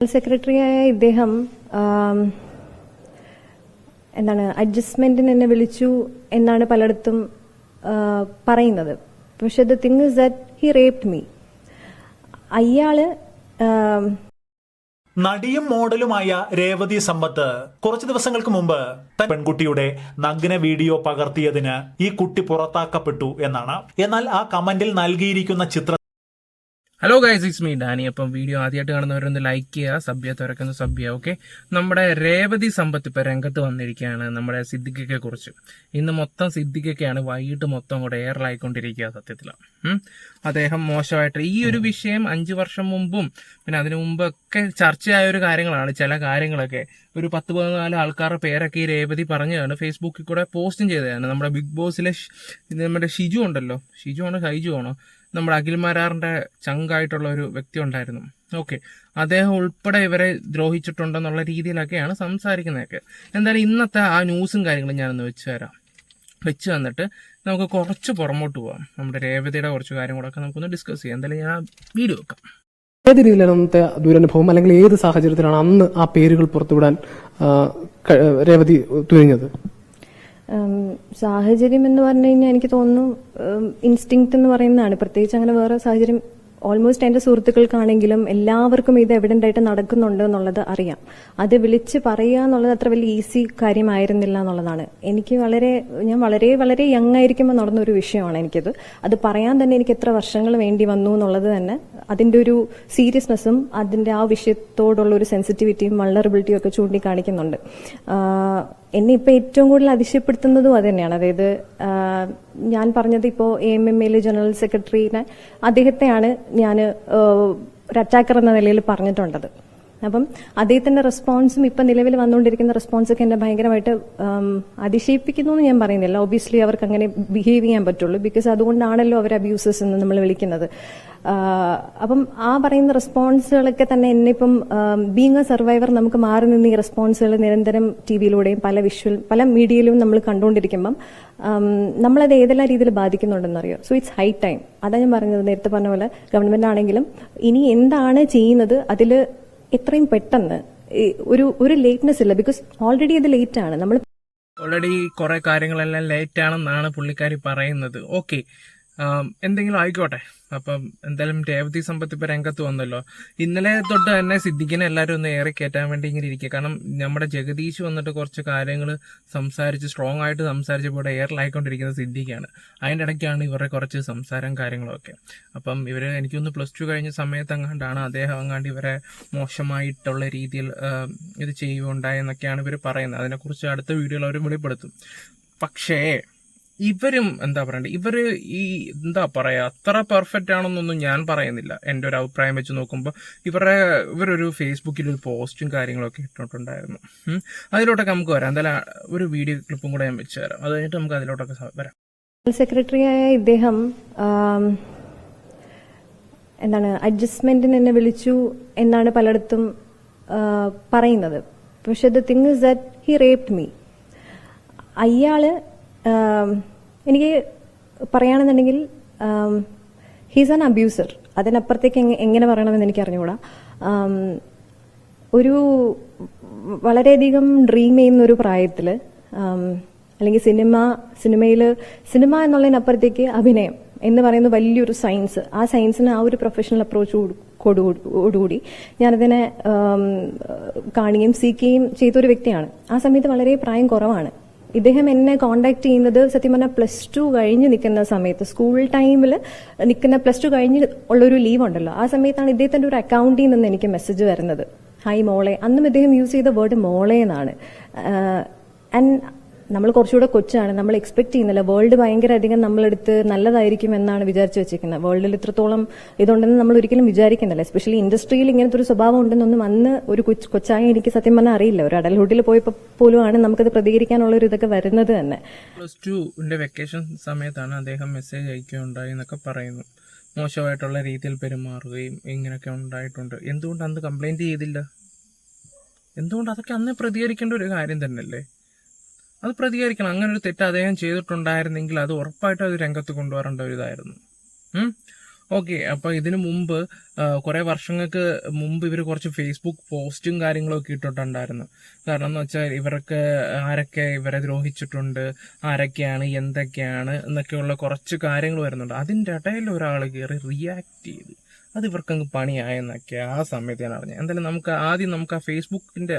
സെക്രട്ടറിയായ ഇദ്ദേഹം എന്താണ് അഡ്ജസ്റ്റ്മെന്റിന് എന്നെ വിളിച്ചു എന്നാണ് പലയിടത്തും പറയുന്നത്. പക്ഷെ the thing is that he raped me അയാൾ നടിയും മോഡലുമായ രേവതി സമ്പത്ത് കുറച്ചു ദിവസങ്ങൾക്ക് മുമ്പ് പെൺകുട്ടിയുടെ നഗ്ന വീഡിയോ പകർത്തിയതിന് ഈ കുട്ടി പുറത്താക്കപ്പെട്ടു എന്നാണ്. എന്നാൽ ആ കമന്റിൽ നൽകിയിരിക്കുന്ന ചിത്ര hello guys it's me Dani അപ്പം വീഡിയോ ആദ്യമായിട്ട് കാണുന്നവരൊന്ന് ലൈക്ക് ചെയ്യുക സഭ്യ തുറക്കുന്ന സഭ്യ ഓക്കെ നമ്മുടെ രേവതി സമ്പത്ത് ഇപ്പം രംഗത്ത് വന്നിരിക്കുകയാണ് നമ്മുടെ സിദ്ദിഖിക്കെ കുറിച്ച്. ഇന്ന് മൊത്തം സിദ്ദിഖയ്ക്കാണ് വൈകിട്ട് മൊത്തം കൂടെ എയറിലായിക്കൊണ്ടിരിക്കുക സത്യത്തിൽ. അദ്ദേഹം മോശമായിട്ട് ഈ ഒരു വിഷയം അഞ്ച് വർഷം മുമ്പും പിന്നെ അതിനു മുമ്പൊക്കെ ചർച്ചയായ ഒരു കാര്യങ്ങളാണ് ചില കാര്യങ്ങളൊക്കെ. ഒരു പത്ത് പതിനാല് ആൾക്കാരുടെ പേരൊക്കെ ഈ രേവതി പറഞ്ഞതാണ് ഫേസ്ബുക്കിൽ കൂടെ പോസ്റ്റും ചെയ്തതാണ്. നമ്മുടെ ബിഗ് ബോസിലെ നമ്മുടെ ഷിജു ഉണ്ടല്ലോ. ഷിജു ആണോ ഷൈജു ആണോ? നമ്മുടെ അഖിൽ മാരാറിന്റെ ചങ്കായിട്ടുള്ള ഒരു വ്യക്തി ഉണ്ടായിരുന്നു. ഓക്കെ. അദ്ദേഹം ഉൾപ്പെടെ ഇവരെ ദ്രോഹിച്ചിട്ടുണ്ടെന്നുള്ള രീതിയിലൊക്കെയാണ് സംസാരിക്കുന്നതൊക്കെ. എന്തായാലും ഇന്നത്തെ ആ ന്യൂസും കാര്യങ്ങളും ഞാനൊന്ന് വെച്ച് തരാം. വെച്ച് തന്നിട്ട് നമുക്ക് കുറച്ച് പുറമോട്ട് പോവാം. നമ്മുടെ രേവതിയുടെ കുറച്ച് കാര്യങ്ങളൊക്കെ നമുക്കൊന്ന് ഡിസ്കസ് ചെയ്യാം. എന്തായാലും ഞാൻ വീഡിയോ വെക്കാം. ഏത് രീതിയിലാണ് അന്നത്തെ ദുരനുഭവം? അല്ലെങ്കിൽ ഏത് സാഹചര്യത്തിലാണ് അന്ന് ആ പേരുകൾ പുറത്തുവിടാൻ രേവതി തുനിഞ്ഞത്? സാഹചര്യം എന്ന് പറഞ്ഞു കഴിഞ്ഞാൽ എനിക്ക് തോന്നുന്നു ഇൻസ്റ്റിങ്ക്റ്റ് എന്ന് പറയുന്നതാണ്. പ്രത്യേകിച്ച് അങ്ങനെ വേറെ സാഹചര്യം ഓൾമോസ്റ്റ് എന്റെ സുഹൃത്തുക്കൾക്കാണെങ്കിലും എല്ലാവർക്കും ഇത് എവിഡന്റ് ആയിട്ട് നടക്കുന്നുണ്ട് എന്നുള്ളത് അറിയാം. അത് വിളിച്ച് പറയുക എന്നുള്ളത് അത്ര വലിയ ഈസി കാര്യമായിരുന്നില്ല എന്നുള്ളതാണ്. എനിക്ക് വളരെ ഞാൻ വളരെ വളരെ യങ് ആയിരിക്കുമ്പോൾ നടന്ന ഒരു വിഷയമാണ് എനിക്കത്. അത് പറയാൻ തന്നെ എനിക്ക് എത്ര വർഷങ്ങൾ വേണ്ടി വന്നു എന്നുള്ളത് തന്നെ അതിന്റെ ഒരു സീരിയസ്നെസ്സും അതിന്റെ ആ വിഷയത്തോടുള്ള ഒരു സെൻസിറ്റിവിറ്റിയും വള്ളറബിലിറ്റിയും ഒക്കെ ചൂണ്ടിക്കാണിക്കുന്നുണ്ട്. എന്നെ ഇപ്പൊ ഏറ്റവും കൂടുതൽ അതിശയപ്പെടുത്തുന്നതും അത് തന്നെയാണ്. അതായത് ഞാൻ പറഞ്ഞത് ഇപ്പോ എ എം എം എയിലെ ജനറൽ സെക്രട്ടറിനെ അദ്ദേഹത്തെയാണ് ഞാൻ ഒരു അറ്റാക്കർ എന്ന നിലയിൽ പറഞ്ഞിട്ടുണ്ടത്. അപ്പം അദ്ദേഹത്തിന്റെ റെസ്പോൺസും ഇപ്പം നിലവിൽ വന്നുകൊണ്ടിരിക്കുന്ന റെസ്പോൺസൊക്കെ എന്നെ ഭയങ്കരമായിട്ട് അതിശയിപ്പിക്കുന്നു എന്ന് ഞാൻ പറയുന്നില്ല. ഒബിയസ്ലി അവർക്ക് അങ്ങനെ ബിഹേവ് ചെയ്യാൻ പറ്റുള്ളൂ. ബിക്കോസ് അതുകൊണ്ടാണല്ലോ അവർ അബ്യൂസസ് എന്ന് നമ്മൾ വിളിക്കുന്നത്. അപ്പം ആ പറയുന്ന റെസ്പോൺസുകളൊക്കെ തന്നെ എന്നെ ഇപ്പം ബീങ് എ സർവൈവർ നമുക്ക് മാറി നിന്ന് ഈ റെസ്പോൺസുകൾ നിരന്തരം ടി വിയിലൂടെയും പല വിഷ്വൽ പല മീഡിയയിലും നമ്മൾ കണ്ടുകൊണ്ടിരിക്കുമ്പം നമ്മളത് ഏതെല്ലാം രീതിയിൽ ബാധിക്കുന്നുണ്ടെന്ന് ബാധിക്കുന്നുണ്ടെന്നറിയോ? സോ ഇറ്റ്സ് ഹൈ ടൈം അതാ ഞാൻ പറഞ്ഞത് നേരത്തെ പറഞ്ഞ പോലെ ഗവൺമെന്റ് ആണെങ്കിലും ഇനി എന്താണ് ചെയ്യുന്നത്? അതിൽ എത്രയും പെട്ടെന്ന് ഒരു ഒരു ലേറ്റ്നെസ് ഇല്ല. ബിക്കോസ് ഓൾറെഡി ഇത് ലേറ്റ് ആണ്. നമ്മൾ ഓൾറെഡി കുറെ കാര്യങ്ങളെല്ലാം ലേറ്റ് ആണെന്നാണ് പുള്ളിക്കാരി പറയുന്നത്. ഓക്കെ എന്തെങ്കിലും ആയിക്കോട്ടെ. അപ്പം എന്തായാലും രേവതി സമ്പത്ത് ഇപ്പം രംഗത്ത് വന്നല്ലോ. ഇന്നലെ തൊട്ട് തന്നെ സിദ്ദിഖിനെ എല്ലാവരും ഒന്ന് ഏറെ കയറ്റാൻ വേണ്ടി ഇങ്ങനെ ഇരിക്കുക. കാരണം നമ്മുടെ ജഗദീഷ് വന്നിട്ട് കുറച്ച് കാര്യങ്ങൾ സംസാരിച്ച് സ്ട്രോങ് ആയിട്ട് സംസാരിച്ചപ്പോൾ ഇവിടെ എയറിലായിക്കൊണ്ടിരിക്കുന്നത് സിദ്ദിഖാണ്. അതിന്റെ ഇടയ്ക്കാണ് ഇവരുടെ കുറച്ച് സംസാരം കാര്യങ്ങളൊക്കെ. അപ്പം ഇവർ എനിക്കൊന്ന് പ്ലസ് ടു കഴിഞ്ഞ സമയത്ത് അങ്ങാണ്ടാണ് അദ്ദേഹം അങ്ങാണ്ട് ഇവരെ മോശമായിട്ടുള്ള രീതിയിൽ ഇത് ചെയ്യുകയുണ്ടായെന്നൊക്കെയാണ് ഇവർ പറയുന്നത്. അതിനെക്കുറിച്ച് അടുത്ത വീഡിയോയിൽ അവർ വെളിപ്പെടുത്തും. പക്ഷേ ഇവരും എന്താ പറയണ്ടേ ഇവർ ഈ എന്താ പറയാ അത്ര പെർഫെക്റ്റ് ആണെന്നൊന്നും ഞാൻ പറയുന്നില്ല. എന്റെ ഒരു അഭിപ്രായം വെച്ച് നോക്കുമ്പോൾ ഇവരുടെ ഇവരൊരു ഫേസ്ബുക്കിൽ ഒരു പോസ്റ്റും കാര്യങ്ങളൊക്കെ ഇട്ടിട്ടുണ്ടായിരുന്നു. അതിലോട്ടൊക്കെ നമുക്ക് വരാം. എന്തായാലും ഒരു വീഡിയോ ക്ലിപ്പും കൂടെ ഞാൻ വെച്ച് തരാം. അത് കഴിഞ്ഞിട്ട് നമുക്ക് അതിലോട്ടൊക്കെ വരാം. വരാം സെക്രട്ടറിയായ ഇദ്ദേഹം എന്താണ് അഡ്ജസ്റ്റ്മെന്റിന് എന്നെ വിളിച്ചു എന്നാണ് പലയിടത്തും പറയുന്നത്. പക്ഷെ the thing is that he raped me അയാൾ എനിക്ക് പറയുകയാണെന്നുണ്ടെങ്കിൽ ഹീസ് ആൻ അബ്യൂസർ അതിനപ്പുറത്തേക്ക് എങ്ങനെ പറയണമെന്ന് എനിക്ക് അറിഞ്ഞുകൂടാ ഒരു വളരെയധികം ഡ്രീം ചെയ്യുന്ന ഒരു പ്രായത്തിൽ അല്ലെങ്കിൽ സിനിമ സിനിമയിൽ സിനിമ എന്നുള്ളതിനപ്പുറത്തേക്ക് അഭിനയം എന്ന് പറയുന്ന വലിയൊരു സയൻസ് ആ സയൻസിന് ആ ഒരു പ്രൊഫഷണൽ അപ്രോച്ച് കൊടുകൂടി ഞാനതിനെ കാണുകയും സീക്കുകയും ചെയ്ത ഒരു വ്യക്തിയാണ്. ആ സമയത്ത് വളരെ പ്രായം കുറവാണ്. ഇദ്ദേഹം എന്നെ കോണ്ടാക്ട് ചെയ്യുന്നത് സത്യം പറഞ്ഞാൽ പ്ലസ് ടു കഴിഞ്ഞ് നിൽക്കുന്ന സമയത്ത്. സ്കൂൾ ടൈമിൽ നിൽക്കുന്ന പ്ലസ് ടു കഴിഞ്ഞ് ഉള്ളൊരു ലീവ് ഉണ്ടല്ലോ. ആ സമയത്താണ് ഇദ്ദേഹത്തിന്റെ ഒരു അക്കൗണ്ടിൽ നിന്ന് എനിക്ക് മെസ്സേജ് വരുന്നത്. ഹായ് മോളെ. അന്നും ഇദ്ദേഹം യൂസ് ചെയ്ത വേർഡ് മോളെ എന്നാണ് ആൻഡ് നമ്മൾ കുറച്ചുകൂടെ കൊച്ചാണ്. നമ്മൾ എക്സ്പെക്ട് ചെയ്യുന്നില്ല. വേൾഡ് ഭയങ്കര അധികം നമ്മളെടുത്ത് നല്ലതായിരിക്കും എന്നാണ് വിചാരിച്ചു വെച്ചിരിക്കുന്നത്. വേൾഡിൽ ഇത്രത്തോളം ഇതുണ്ടെന്ന് നമ്മൾ ഒരിക്കലും വിചാരിക്കുന്നില്ല. എസ്പെഷ്യലി ഇൻഡസ്ട്രിയിൽ ഇങ്ങനത്തെ ഒരു സ്വഭാവം ഉണ്ടെന്നൊന്നും അന്ന് ഒരു കൊച്ചായി എനിക്ക് സത്യം പറഞ്ഞാൽ അറിയില്ല. ഒരു അഡൽഹുഡിൽ പോയപ്പോൾ പോലും ആണ് നമുക്കത് പ്രതികരിക്കാനുള്ള ഒരു ഇതൊക്കെ വരുന്നത് തന്നെ. പ്ലസ് ടുവിന്റെ വെക്കേഷൻ സമയത്താണ് അദ്ദേഹം മെസ്സേജ് അയക്കുകയുണ്ടായി എന്നൊക്കെ പറയുന്നു. മോശമായിട്ടുള്ള രീതിയിൽ പെരുമാറുകയും ഇങ്ങനെയൊക്കെ ഉണ്ടായിട്ടുണ്ട്. എന്തുകൊണ്ട് അന്ന് കംപ്ലൈന്റ് ചെയ്തില്ല? എന്തുകൊണ്ട്? അതൊക്കെ അന്ന് പ്രതികരിക്കേണ്ട ഒരു കാര്യം തന്നെയല്ലേ? അത് പ്രതികരിക്കണം. അങ്ങനെ ഒരു തെറ്റ് അദ്ദേഹം ചെയ്തിട്ടുണ്ടായിരുന്നെങ്കിൽ അത് ഉറപ്പായിട്ട് അത് രംഗത്ത് കൊണ്ടുവരേണ്ട ഒരു ഇതായിരുന്നു? ഓക്കെ അപ്പൊ ഇതിനു മുമ്പ് കുറേ കുറെ വർഷങ്ങൾക്ക് മുമ്പ് ഇവർ കുറച്ച് ഫേസ്ബുക്ക് പോസ്റ്റും കാര്യങ്ങളൊക്കെ ഇട്ടിട്ടുണ്ടായിരുന്നു. കാരണം എന്ന് വെച്ചാൽ ഇവർക്ക് ആരൊക്കെ ഇവരെ ദ്രോഹിച്ചിട്ടുണ്ട് ആരൊക്കെയാണ് എന്തൊക്കെയാണ് എന്നൊക്കെയുള്ള കുറച്ച് കാര്യങ്ങൾ വരുന്നുണ്ട്. അതിന്റെ ഇടയിൽ ഒരാൾ കയറി റിയാക്ട് ചെയ്ത് അത് ഇവർക്കങ്ങ് പണിയായെന്നൊക്കെ ആ സമയത്ത് ഞാൻ അറിഞ്ഞത് എന്തായാലും നമുക്ക് ആദ്യം നമുക്ക് ആ ഫേസ്ബുക്കിന്റെ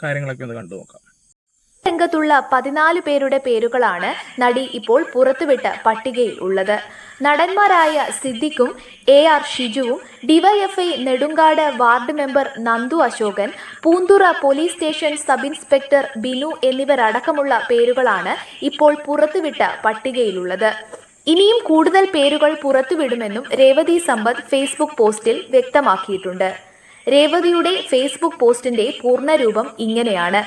കാര്യങ്ങളൊക്കെ ഒന്ന് കണ്ടു നോക്കാം രംഗത്തുള്ള പതിനാല് പേരുടെ പേരുകളാണ് നടി ഇപ്പോൾ പുറത്തുവിട്ട പട്ടികയിൽ ഉള്ളത്. നടന്മാരായ സിദ്ദിഖും A R ഷിജുവും DYFI Nedumkad ward member Nandu Ashokan Poonthura police station sub inspector Binu എന്നിവരടക്കമുള്ള പേരുകളാണ് ഇപ്പോൾ പുറത്തുവിട്ട പട്ടികയിലുള്ളത്. ഇനിയും കൂടുതൽ പേരുകൾ പുറത്തുവിടുമെന്നും രേവതി സമ്പത്ത് ഫേസ്ബുക്ക് പോസ്റ്റിൽ വ്യക്തമാക്കിയിട്ടുണ്ട്. രേവതിയുടെ ഫേസ്ബുക്ക് പോസ്റ്റിന്റെ പൂർണരൂപം ഇങ്ങനെയാണ്.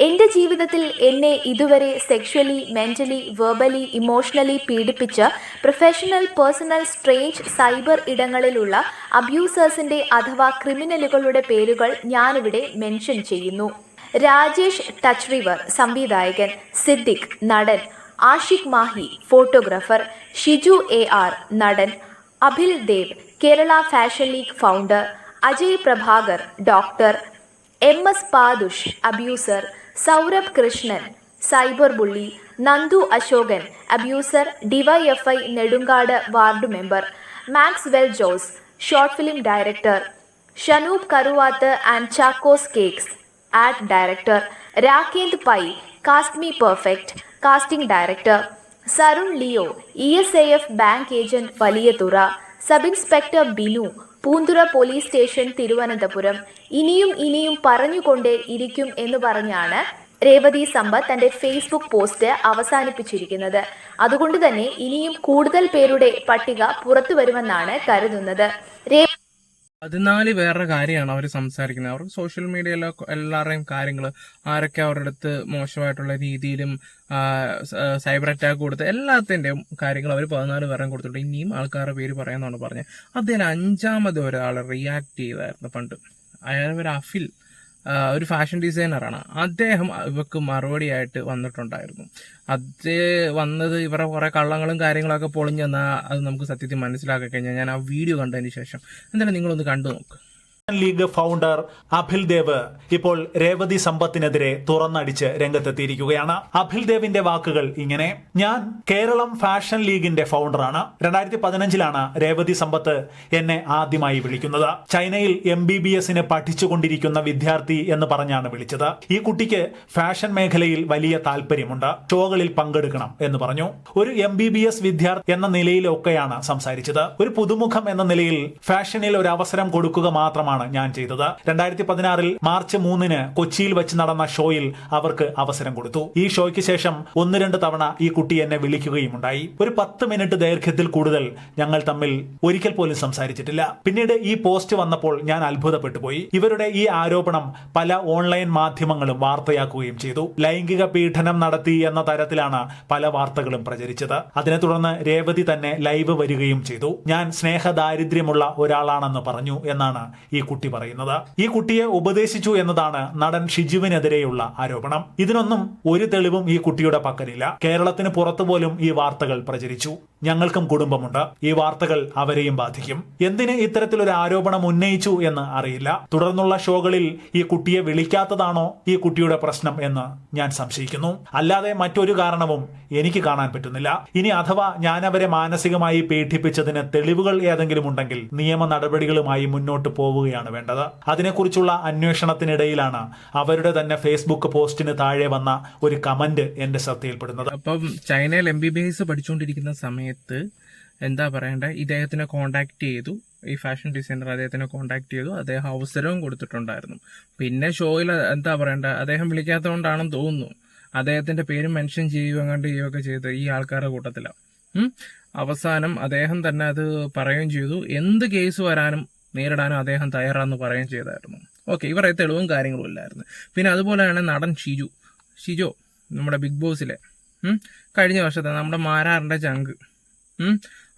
എന്റെ ജീവിതത്തിൽ എന്നെ ഇതുവരെ സെക്ഷലി മെന്റലി വെർബലി ഇമോഷണലി പീഡിപ്പിച്ച പ്രൊഫഷണൽ പേഴ്സണൽ സ്ട്രേഞ്ച് സൈബർ ഇടങ്ങളിലുള്ള അബ്യൂസേഴ്സിന്റെ അഥവാ ക്രിമിനലുകളുടെ പേരുകൾ ഞാനിവിടെ മെൻഷൻ ചെയ്യുന്നു. രാജേഷ് ടച്ച് റിവർ സംവിധായകൻ സിദ്ദിഖ് നടൻ Ashiq Mahi photographer Shiju A R നടൻ Abhil Dev Kerala fashion league founder Ajay Prabhakar doctor M S Padush abuser Saurabh Krishnan cyber bully Nandu Ashokan abuser DYFI Nedumkad ward member Maxwell Jose short film director Shanoop Karuvath and Chacko's cakes art director Rakend Pai cast me perfect casting director Sarun Leo E S A F bank agent Valiyathura sub inspector Binu Poonthura police station Thiruvananthapuram. ഇനിയും ഇനിയും പറഞ്ഞുകൊണ്ടേ ഇരിക്കും എന്ന് പറഞ്ഞാണ് രേവതി സമ്പത്ത് തന്റെ Facebook post അവസാനിപ്പിച്ചിരിക്കുന്നത്. അതുകൊണ്ട് തന്നെ ഇനിയും കൂടുതൽ പേരുടെ പട്ടിക പുറത്തു വരുമെന്നാണ് കരുതുന്നത് പതിനാല് പേരുടെ കാര്യമാണ് അവർ സംസാരിക്കുന്നത്. അവർക്ക് സോഷ്യൽ മീഡിയയിലെ എല്ലാവരുടെയും കാര്യങ്ങൾ ആരൊക്കെ അവരുടെ അടുത്ത് മോശമായിട്ടുള്ള രീതിയിലും സൈബർ അറ്റാക്ക് കൊടുത്ത് എല്ലാത്തിന്റെയും കാര്യങ്ങൾ അവർ പതിനാല് പേരും കൊടുത്തിട്ടുണ്ട്. ഇനിയും ആൾക്കാരുടെ പേര് പറയാമെന്നാണ് പറഞ്ഞത്. അതിൽ അഞ്ചാമത് ഒരാൾ റിയാക്ട് ചെയ്തായിരുന്നു പണ്ട്. അയാൾ ഒരു അഫിൽ. ഒരു ഫാഷൻ ഡിസൈനറാണ് അദ്ദേഹം ഇവർക്ക് മറുപടിയായിട്ട് വന്നിട്ടുണ്ടായിരുന്നു. അത് വന്നത് ഇവരുടെ കുറെ കള്ളങ്ങളും കാര്യങ്ങളൊക്കെ പൊളിഞ്ഞെന്നാൽ അത് നമുക്ക് സത്യത്തിൽ മനസ്സിലാക്കി കഴിഞ്ഞാൽ ഞാൻ ആ വീഡിയോ കണ്ടതിന് ശേഷം. എന്തായാലും നിങ്ങളൊന്ന് കണ്ടു നോക്ക്. ലീഗ് ഫൗണ്ടർ അഭിൽ ദേവ് ഇപ്പോൾ രേവതി സമ്പത്തിനെതിരെ തുറന്നടിച്ച് രംഗത്തെത്തിയിരിക്കുകയാണ്. അഭിൽ ദേവിന്റെ വാക്കുകൾ ഇങ്ങനെ. ഞാൻ കേരളം ഫാഷൻ ലീഗിന്റെ ഫൗണ്ടറാണ് രണ്ടായിരത്തി പതിനഞ്ചിലാണ് രേവതി സമ്പത്ത് എന്നെ ആദ്യമായി വിളിക്കുന്നത്. ചൈനയിൽ എം ബി ബി എസിന് പഠിച്ചുകൊണ്ടിരിക്കുന്ന വിദ്യാർത്ഥി എന്ന് പറഞ്ഞാണ് വിളിച്ചത്. ഈ കുട്ടിക്ക് ഫാഷൻ മേഖലയിൽ വലിയ താല്പര്യമുണ്ട്. ഷോകളിൽ പങ്കെടുക്കണം എന്ന് പറഞ്ഞു. ഒരു എം ബി ബി എസ് വിദ്യാർത്ഥി എന്ന നിലയിലൊക്കെയാണ് സംസാരിച്ചത്. ഒരു പുതുമുഖം എന്ന നിലയിൽ ഫാഷനിൽ ഒരു അവസരം കൊടുക്കുക മാത്രമാണ് ഞാൻ ചെയ്തത്. രണ്ടായിരത്തി പതിനാറിൽ മാർച്ച് മൂന്നിന് കൊച്ചിയിൽ വെച്ച് നടന്ന ഷോയിൽ അവർക്ക് അവസരം കൊടുത്തു. ഈ ഷോയ്ക്ക് ശേഷം ഒന്ന് രണ്ട് തവണ ഈ കുട്ടി എന്നെ വിളിക്കുകയും ഉണ്ടായി. ഒരു പത്ത് മിനിറ്റ് ദൈർഘ്യത്തിൽ കൂടുതൽ ഞങ്ങൾ തമ്മിൽ ഒരിക്കൽ പോലും സംസാരിച്ചിട്ടില്ല. പിന്നീട് ഈ പോസ്റ്റ് വന്നപ്പോൾ ഞാൻ അത്ഭുതപ്പെട്ടു പോയി. ഇവരുടെ ഈ ആരോപണം പല ഓൺലൈൻ മാധ്യമങ്ങളും വാർത്തയാക്കുകയും ചെയ്തു. ലൈംഗിക പീഡനം നടത്തി എന്ന തരത്തിലാണ് പല വാർത്തകളും പ്രചരിച്ചത്. അതിനെ തുടർന്ന് രേവതി തന്നെ ലൈവ് വരികയും ചെയ്തു. ഞാൻ സ്നേഹദാരിദ്ര്യമുള്ള ഒരാളാണെന്ന് പറഞ്ഞു എന്നാണ് ഈ കുട്ടി പറയുന്നത്. ഈ കുട്ടിയെ ഉപദേശിച്ചു എന്നതാണ് നടൻ ഷിജുവിനെതിരെയുള്ള ആരോപണം. ഇതിനൊന്നും ഒരു തെളിവും ഈ കുട്ടിയുടെ പക്കലില്ല. കേരളത്തിന് പുറത്തു പോലും ഈ വാർത്തകൾ പ്രചരിച്ചു. ഞങ്ങൾക്കും കുടുംബമുണ്ട്. ഈ വാർത്തകൾ അവരെയും ബാധിക്കും. എന്തിന് ഇത്തരത്തിലൊരു ആരോപണം ഉന്നയിച്ചു എന്ന് അറിയില്ല. തുടർന്നുള്ള ഷോകളിൽ ഈ കുട്ടിയെ വിളിക്കാത്തതാണോ ഈ കുട്ടിയുടെ പ്രശ്നം എന്ന് ഞാൻ സംശയിക്കുന്നു. അല്ലാതെ മറ്റൊരു കാരണവും എനിക്ക് കാണാൻ പറ്റുന്നില്ല. ഇനി അഥവാ ഞാൻ അവരെ മാനസികമായി പീഡിപ്പിച്ചതിന് തെളിവുകൾ ഏതെങ്കിലും ഉണ്ടെങ്കിൽ നിയമ നടപടികളുമായി മുന്നോട്ട് പോവുകയാണ് വേണ്ടത്. അതിനെക്കുറിച്ചുള്ള അന്വേഷണത്തിനിടയിലാണ് അവരുടെ തന്നെ ഫേസ്ബുക്ക് പോസ്റ്റിന് താഴെ വന്ന ഒരു കമന്റ് എന്റെ ശ്രദ്ധയിൽപ്പെടുന്നത്. അപ്പം ചൈനയിൽ എം ബി ബി എസ് പഠിച്ചുകൊണ്ടിരിക്കുന്ന സമയത്ത് എന്താ പറയണ്ടേ ഇദ്ദേഹത്തിനെ കോണ്ടാക്ട് ചെയ്തു. ഈ ഫാഷൻ ഡിസൈനർ അദ്ദേഹത്തിനെ കോണ്ടാക്ട് ചെയ്തു. അദ്ദേഹം അവസരവും കൊടുത്തിട്ടുണ്ടായിരുന്നു. പിന്നെ ഷോയിൽ എന്താ പറയണ്ട അദ്ദേഹം വിളിക്കാത്തതുകൊണ്ടാണെന്ന് തോന്നുന്നു. അദ്ദേഹത്തിന്റെ പേര് മെൻഷൻ ചെയ്യുകയും അങ്ങോട്ട് ചെയ്യുകയൊക്കെ ചെയ്ത് ഈ ആൾക്കാരുടെ കൂട്ടത്തിലാണ് അവസാനം അദ്ദേഹം തന്നെ അത് പറയുകയും ചെയ്തു. എന്ത് കേസ് വരാനും നേരിടാനും അദ്ദേഹം തയ്യാറാന്ന് പറയുകയും ചെയ്തായിരുന്നു. ഓക്കെ ഇവരെ തെളിവും കാര്യങ്ങളും ഇല്ലായിരുന്നു. പിന്നെ അതുപോലെയാണ് നടൻ ഷിജു. ഷിജോ നമ്മുടെ ബിഗ് ബോസിലെ കഴിഞ്ഞ വർഷത്തെ നമ്മുടെ മാരാറിന്റെ ചങ്ക്.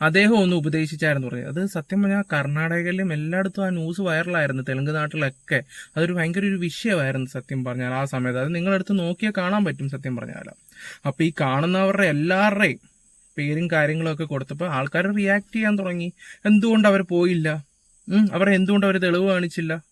അദ്ദേഹം ഒന്ന് ഉപദേശിച്ചായിരുന്നു പറഞ്ഞത് അത് സത്യം പറഞ്ഞാൽ കർണാടകയിലും എല്ലായിടത്തും ആ ന്യൂസ് വൈറലായിരുന്നു തെലുങ്ക് നാട്ടിലൊക്കെ. അതൊരു ഭയങ്കര ഒരു വിഷയമായിരുന്നു സത്യം പറഞ്ഞാൽ ആ സമയത്ത്. അത് നിങ്ങളെടുത്ത് നോക്കിയാൽ കാണാൻ പറ്റും സത്യം പറഞ്ഞാൽ അപ്പൊ ഈ കാണുന്നവരുടെ എല്ലാവരുടെയും പേരും കാര്യങ്ങളൊക്കെ കൊടുത്തപ്പോൾ ആൾക്കാർ റിയാക്ട് ചെയ്യാൻ തുടങ്ങി. എന്തുകൊണ്ട് അവർ പോയില്ല? അവർ എന്തുകൊണ്ട് അവർ തെളിവ് കാണിച്ചില്ല?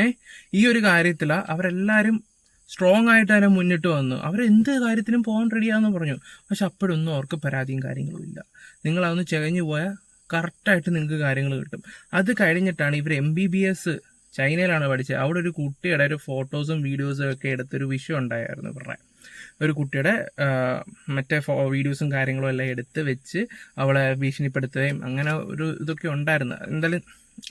ഏ? ഈ ഒരു കാര്യത്തിൽ അവരെല്ലാവരും സ്ട്രോങ് ആയിട്ട് തന്നെ മുന്നിട്ട് വന്നു. അവരെന്ത് കാര്യത്തിനും പോകാൻ റെഡിയാന്ന് പറഞ്ഞു. പക്ഷെ അപ്പോഴൊന്നും അവർക്ക് പരാതിയും കാര്യങ്ങളും ഇല്ല. നിങ്ങൾ അതൊന്ന് ചകഞ്ഞു പോയാൽ കറക്റ്റായിട്ട് നിങ്ങൾക്ക് കാര്യങ്ങൾ കിട്ടും. അത് കഴിഞ്ഞിട്ടാണ് ഇവർ എം ബി ബി എസ് ചൈനയിലാണ് പഠിച്ചത്. അവിടെ ഒരു കുട്ടിയുടെ ഒരു ഫോട്ടോസും വീഡിയോസും ഒക്കെ എടുത്തൊരു വിഷയം ഉണ്ടായിരുന്നു ഇവരുടെ. ഒരു കുട്ടിയുടെ മറ്റേ ഫോ വീഡിയോസും കാര്യങ്ങളും എല്ലാം എടുത്ത് വെച്ച് അവളെ ഭീഷണിപ്പെടുത്തുകയും അങ്ങനെ ഒരു ഇതൊക്കെ ഉണ്ടായിരുന്നു. എന്തായാലും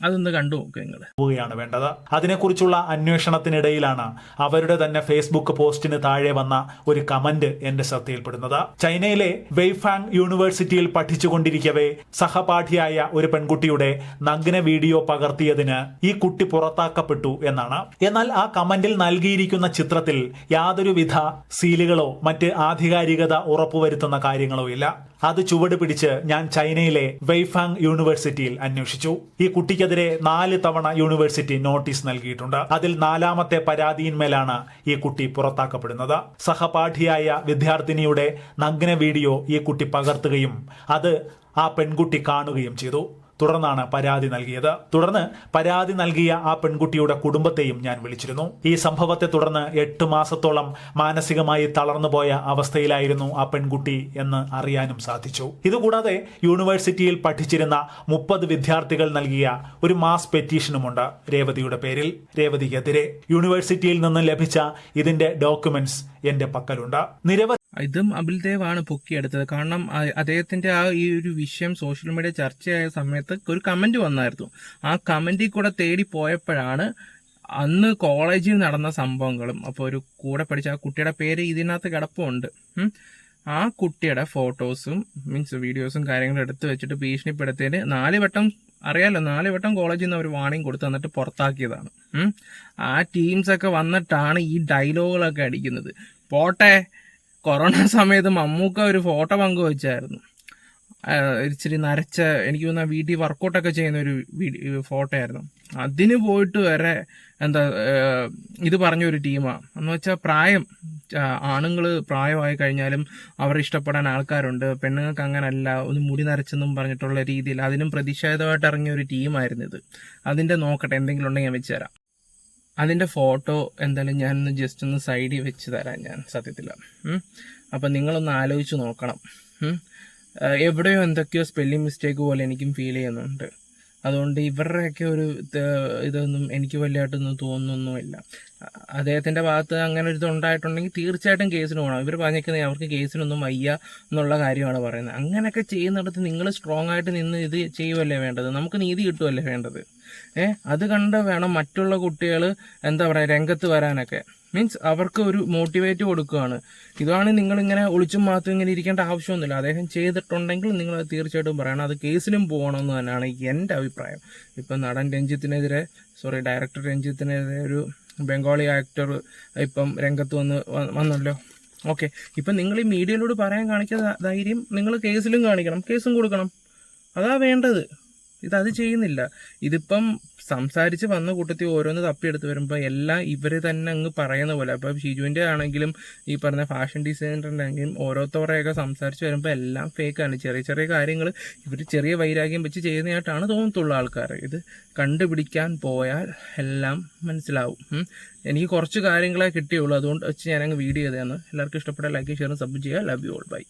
അതൊന്ന് കണ്ടു നോക്കുക നിങ്ങൾ പോവുകയാണ് വേണ്ടത്. അതിനെക്കുറിച്ചുള്ള അന്വേഷണത്തിനിടയിലാണ് അവരുടെ തന്നെ ഫേസ്ബുക്ക് പോസ്റ്റിന് താഴെ വന്ന ഒരു കമന്റ് എന്റെ ശ്രദ്ധയിൽപ്പെടുന്നത്. ചൈനയിലെ വെയ്ഫാങ് യൂണിവേഴ്സിറ്റിയിൽ പഠിച്ചുകൊണ്ടിരിക്കവേ സഹപാഠിയായ ഒരു പെൺകുട്ടിയുടെ നഗ്ന വീഡിയോ പകർത്തിയതിന് ഈ കുട്ടി പുറത്താക്കപ്പെട്ടു എന്നാണ്. എന്നാൽ ആ കമന്റിൽ നൽകിയിരിക്കുന്ന ചിത്രത്തിൽ യാതൊരുവിധ സീലുകളോ മറ്റ് ആധികാരികത ഉറപ്പുവരുത്തുന്ന കാര്യങ്ങളോ ഇല്ല. അത് ചുവട് പിടിച്ച് ഞാൻ ചൈനയിലെ വെയ്ഫാങ് യൂണിവേഴ്സിറ്റിയിൽ അന്വേഷിച്ചു. ഈ കുട്ടിക്കെതിരെ നാല് തവണ യൂണിവേഴ്സിറ്റി നോട്ടീസ് നൽകിയിട്ടുണ്ട്. അതിൽ നാലാമത്തെ പരാതിയിന്മേലാണ് ഈ കുട്ടി പുറത്താക്കപ്പെടുന്നത്. സഹപാഠിയായ വിദ്യാർത്ഥിനിയുടെ നഗ്ന വീഡിയോ ഈ കുട്ടി പകർത്തുകയും അത് ആ പെൺകുട്ടി കാണുകയും ചെയ്തു. തുടർന്നാണ് പരാതി നൽകിയത്. തുടർന്ന് പരാതി നൽകിയ ആ പെൺകുട്ടിയുടെ കുടുംബത്തെയും ഞാൻ വിളിച്ചിരുന്നു. ഈ സംഭവത്തെ തുടർന്ന് എട്ട് മാസത്തോളം മാനസികമായി തളർന്നുപോയ അവസ്ഥയിലായിരുന്നു ആ പെൺകുട്ടി എന്ന് അറിയാനും സാധിച്ചു. ഇതുകൂടാതെ യൂണിവേഴ്സിറ്റിയിൽ പഠിച്ചിരുന്ന മുപ്പത് വിദ്യാർത്ഥികൾ നൽകിയ ഒരു മാസ് പെറ്റീഷനുമുണ്ട് രേവതിയുടെ പേരിൽ. രേവതിക്കെതിരെ യൂണിവേഴ്സിറ്റിയിൽ നിന്ന് ലഭിച്ച ഇതിന്റെ ഡോക്യുമെന്റ്സ് എന്റെ പക്കലുണ്ട്. നിരവധി ഇതും അബിൽ ആണ് പൊക്കിയെടുത്തത്. കാരണം അദ്ദേഹത്തിന്റെ ആ ഈ ഒരു വിഷയം സോഷ്യൽ മീഡിയ ചർച്ചയായ സമയത്ത് ഒരു കമന്റ് വന്നായിരുന്നു. ആ കമന്റിൽ കൂടെ തേടി പോയപ്പോഴാണ് അന്ന് കോളേജിൽ നടന്ന സംഭവങ്ങളും അപ്പോൾ ഒരു കൂടെ പഠിച്ച ആ കുട്ടിയുടെ പേര് ഇതിനകത്ത് കിടപ്പുണ്ട്. ആ കുട്ടിയുടെ ഫോട്ടോസും മീൻസ് വീഡിയോസും കാര്യങ്ങളും എടുത്തു വെച്ചിട്ട് ഭീഷണിപ്പെടുത്തിയതിന് നാല് വട്ടം അറിയാലോ നാല് വട്ടം കോളേജിൽ നിന്ന് അവർ വാണിംഗ് കൊടുത്ത് എന്നിട്ട് പുറത്താക്കിയതാണ്. ആ ടീംസ് ഒക്കെ വന്നിട്ടാണ് ഈ ഡയലോഗുകളൊക്കെ അടിക്കുന്നത്. പോട്ടെ കൊറോണ സമയത്ത് മമ്മൂക്ക ഒരു ഫോട്ടോ പങ്കുവച്ചായിരുന്നു. ഇച്ചിരി നരച്ച എനിക്ക് തോന്നുന്ന വീട്ടിൽ വർക്കൗട്ടൊക്കെ ചെയ്യുന്ന ഒരു വീഡിയോ ഫോട്ടോ ആയിരുന്നു അതിന് പോയിട്ട് വരെ എന്താ ഇത് പറഞ്ഞ ഒരു ടീമാണ് എന്ന് വെച്ചാൽ പ്രായം ആണുങ്ങൾ പ്രായമായി കഴിഞ്ഞാലും അവർ ഇഷ്ടപ്പെടാൻ ആൾക്കാരുണ്ട്. പെണ്ണുങ്ങൾക്ക് അങ്ങനല്ല ഒന്ന് മുടി നരച്ചെന്നും പറഞ്ഞിട്ടുള്ള രീതിയിൽ അതിനും പ്രതിഷേധമായിട്ട് ഇറങ്ങിയ ഒരു ടീമായിരുന്നു ഇത്. അതിന്റെ നോക്കട്ടെ എന്തെങ്കിലും ഉണ്ടെങ്കിൽ ഞാൻ വെച്ച് തരാം. അതിന്റെ ഫോട്ടോ എന്തായാലും ഞാനൊന്ന് ജസ്റ്റ് ഒന്ന് സൈഡിൽ വെച്ച് തരാം ഞാൻ സത്യത്തിൽ അപ്പം നിങ്ങളൊന്ന് ആലോചിച്ച് നോക്കണം. എവിടെയോ എന്തൊക്കെയോ സ്പെല്ലിംഗ് മിസ്റ്റേക്ക് പോലെ എനിക്കും ഫീൽ ചെയ്യുന്നുണ്ട്. അതുകൊണ്ട് ഇവരുടെയൊക്കെ ഒരു ഇതൊന്നും എനിക്ക് വലിയതായിട്ടൊന്നും തോന്നുന്നൊന്നുമില്ല അദ്ദേഹത്തിന്റെ ഭാഗത്ത് അങ്ങനെ ഒരു ഇതുണ്ടായിട്ടുണ്ടെങ്കിൽ തീർച്ചയായിട്ടും കേസിന് പോകണം. ഇവർ പറഞ്ഞിരിക്കുന്നത് അവർക്ക് കേസിനൊന്നും വയ്യ എന്നുള്ള കാര്യമാണ് പറയുന്നത്. അങ്ങനെയൊക്കെ ചെയ്യുന്നിടത്ത് നിങ്ങൾ സ്ട്രോങ് ആയിട്ട് നിന്ന് ഇത് ചെയ്യുമല്ലേ വേണ്ടത്? നമുക്ക് നീതി കിട്ടുമല്ലേ വേണ്ടത്? ഏഹ് അത് കണ്ട് വേണം മറ്റുള്ള കുട്ടികൾ എന്താ പറയുക രംഗത്ത് വരാനൊക്കെ. മീൻസ് അവർക്ക് ഒരു മോട്ടിവേറ്റ് കൊടുക്കുകയാണ്. ഇതാണ് നിങ്ങളിങ്ങനെ ഒളിച്ചും മാത്രം ഇങ്ങനെ ഇരിക്കേണ്ട ആവശ്യമൊന്നുമില്ല. അദ്ദേഹം ചെയ്തിട്ടുണ്ടെങ്കിൽ നിങ്ങൾ അത് തീർച്ചയായിട്ടും പറയണം. അത് കേസിലും പോകണമെന്ന് തന്നെയാണ് എന്റെ അഭിപ്രായം. ഇപ്പം നടൻ രഞ്ജിത്തിനെതിരെ സോറി ഡയറക്ടർ രഞ്ജിത്തിനെതിരെ ഒരു ബംഗാളി ആക്ടർ ഇപ്പം രംഗത്ത് വന്ന് വന്നല്ലോ. ഓക്കെ ഇപ്പം നിങ്ങൾ ഈ മീഡിയയിലൂടെ പറയാൻ കാണിക്കുന്ന ധൈര്യം നിങ്ങൾ കേസിലും കാണിക്കണം. കേസും കൊടുക്കണം. അതാ വേണ്ടത്. ഇതത് ചെയ്യുന്നില്ല. ഇതിപ്പം സംസാരിച്ച് വന്ന കൂട്ടത്തിൽ ഓരോന്ന് തപ്പിയെടുത്ത് വരുമ്പോൾ എല്ലാം ഇവർ തന്നെ അങ്ങ് പറയുന്ന പോലെ. അപ്പം ഷിജുവിന്റെ ആണെങ്കിലും ഈ പറഞ്ഞ ഫാഷൻ ഡിസൈനറിന്റെ ആണെങ്കിലും ഓരോരുത്തവരെയൊക്കെ സംസാരിച്ച് വരുമ്പോൾ എല്ലാം ഫേക്കാണ് ചെറിയ ചെറിയ കാര്യങ്ങൾ ഇവർ ചെറിയ വൈരാഗ്യം വെച്ച് ചെയ്യുന്നതായിട്ടാണ് തോന്നത്തുള്ള ആൾക്കാർ ഇത് കണ്ടുപിടിക്കാൻ പോയാൽ എല്ലാം മനസ്സിലാവും. എനിക്ക് കുറച്ച് കാര്യങ്ങളെ കിട്ടിയുള്ളൂ. അതുകൊണ്ട് വെച്ച് ഞാനങ്ങ് വീഡിയോ ചെയ്തതാണ്. എല്ലാവർക്കും ഇഷ്ടപ്പെട്ട ലൈക്ക് ഷെയർ സബ്മിറ്റ് ചെയ്യുക ലവ് യു ഓൾ ബൈ